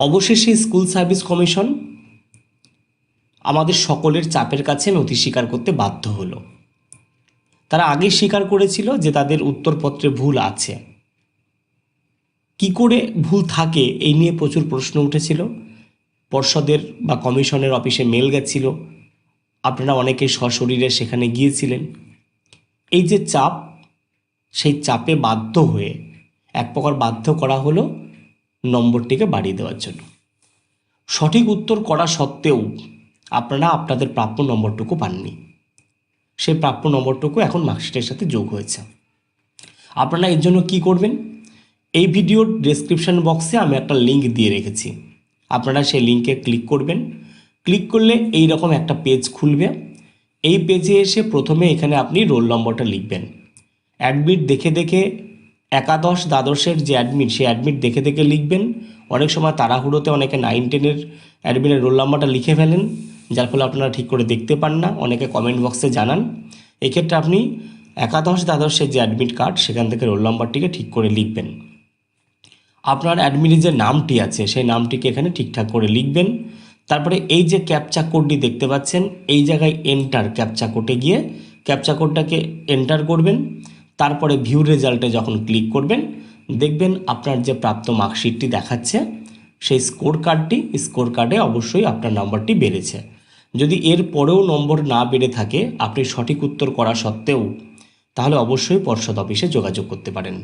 অবশেষে school service commission আমাদের সকলের চাপের কাছে নথি স্বীকার করতে বাধ্য হলো। তারা আগে স্বীকার করেছিল যে তাদের উত্তরপত্রে ভুল আছে। কি করে ভুল থাকে এই নিয়ে প্রচুর প্রশ্ন উঠেছিল। পর্ষদের বা কমিশনের অফিসে মেল গেছিল। আপনারা অনেকে সশরীরে সেখানে গিয়েছিলেন। এই যে চাপ, সেই চাপে বাধ্য হয়ে এক প্রকার বাধ্য করা হলো নম্বরটিকে বাড়িয়ে দেওয়ার জন্য। সঠিক উত্তর করা সত্ত্বেও আপনারা আপনাদের প্রাপ্য নম্বরটুকু পাননি। সেই প্রাপ্য নম্বরটুকু এখন মার্কশিটের সাথে যোগ হয়েছে। আপনারা এর জন্য কি করবেন? এই ভিডিওর ডেসক্রিপশন বক্সে আমি একটা লিঙ্ক দিয়ে রেখেছি। আপনারা সেই লিঙ্কে ক্লিক করবেন। ক্লিক করলে এই রকম একটা পেজ খুলবে। এই পেজে এসে প্রথমে এখানে আপনি রোল নম্বরটা লিখবেন। অ্যাডমিট দেখে দেখে একাদশ দ্বাদশের যে অ্যাডমিট সেই অ্যাডমিট দেখে দেখে লিখবেন। অনেক সময় তাড়াহুড়োতে অনেকে নাইন টেনের অ্যাডমিটের রোল নাম্বারটা লিখে ফেলেন, যার ফলে আপনারা ঠিক করে দেখতে পান না। অনেকে কমেন্ট বক্সে জানান। এক্ষেত্রে আপনি একাদশ দ্বাদশের যে অ্যাডমিট কার্ড সেখান থেকে রোল নাম্বারটিকে ঠিক করে লিখবেন। আপনার অ্যাডমিটের যে নামটি আছে, সেই নামটিকে এখানে ঠিকঠাক করে লিখবেন। তারপরে এই যে ক্যাপচা কোডটি দেখতে পাচ্ছেন, এই জায়গায় এন্টার ক্যাপচা কোডে গিয়ে ক্যাপচা কোডটাকে এন্টার করবেন। তারপরে ভিউ রেজাল্টে যখন ক্লিক করবেন, দেখবেন আপনার যে প্রাপ্ত মার্কশিটটি দেখাচ্ছে, সেই স্কোর কার্ডটি স্কোর কার্ডে অবশ্যই আপনার নাম্বারটি বেড়েছে। যদি এর পরেও নম্বর না বেড়ে থাকে, আপনি সঠিক উত্তর করা সত্ত্বেও, তাহলে অবশ্যই পর্ষদ অফিসে যোগাযোগ করতে পারেন।